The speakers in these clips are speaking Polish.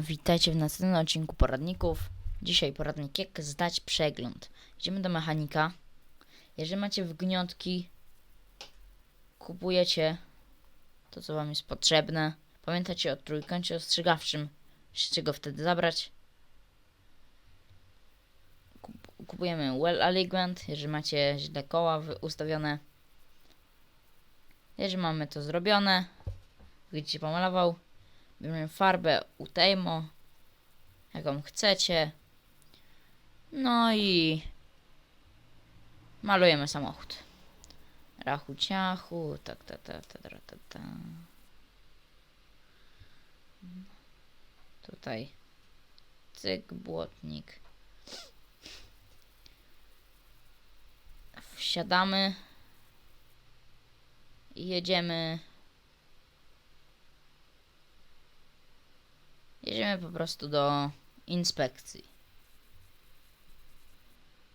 Witajcie w następnym odcinku poradników. Dzisiaj poradnik jak zdać przegląd. Idziemy do mechanika. Jeżeli macie wgniotki, kupujecie to, co wam jest potrzebne. Pamiętajcie o trójkącie ostrzegawczym. Musicie go wtedy zabrać. Kup- Kupujemy well alignment, jeżeli macie źle koła ustawione. Jeżeli mamy to zrobione, widzicie pomalował. Bierzemy farbę Utejmo, jaką chcecie. No i malujemy samochód. Rachu ciachu, tak, ta, ta, ta, ta, ta, ta. Tutaj cyk, błotnik. Wsiadamy i jedziemy Jedziemy po prostu do inspekcji.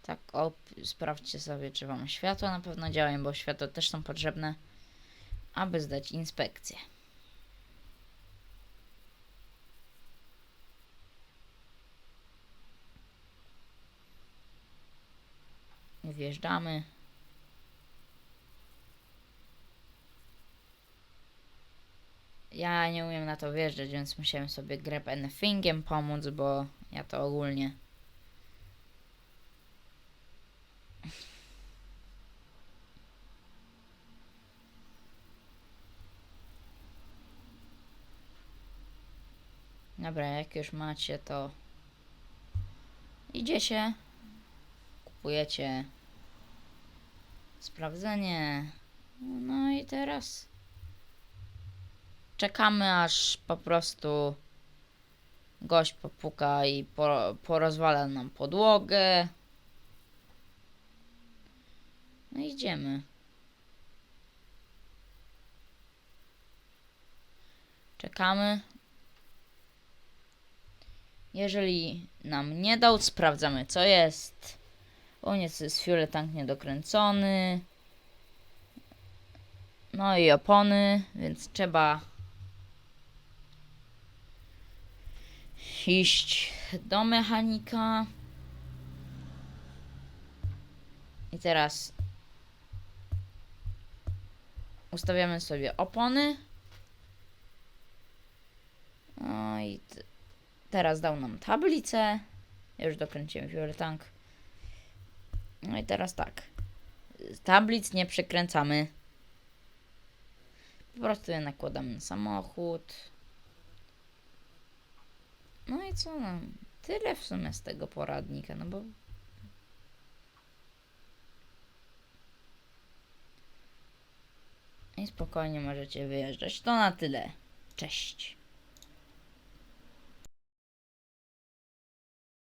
Tak, o, sprawdźcie sobie, czy wam światła na pewno działają, bo światła też są potrzebne, aby zdać inspekcję. Wjeżdżamy. Ja nie umiem na to wjeżdżać, więc musiałem sobie grab anythingiem pomóc, bo ja to ogólnie. Dobra, jak już macie to idziecie, kupujecie sprawdzenie. No i teraz czekamy aż po prostu gość popuka i po, porozwala nam podłogę. No idziemy. Czekamy. Jeżeli nam nie dał, sprawdzamy co jest. O nie, jest fuel tank niedokręcony. No i opony, więc trzeba iść do mechanika. I teraz ustawiamy sobie opony. No i teraz dał nam tablicę. Ja już dokręciłem fuel tank. No i teraz tak. Tablic nie przekręcamy. Po prostu je nakładamy na samochód. Co no? Tyle w sumie z tego poradnika, no bo... I spokojnie możecie wyjeżdżać. To na tyle. Cześć.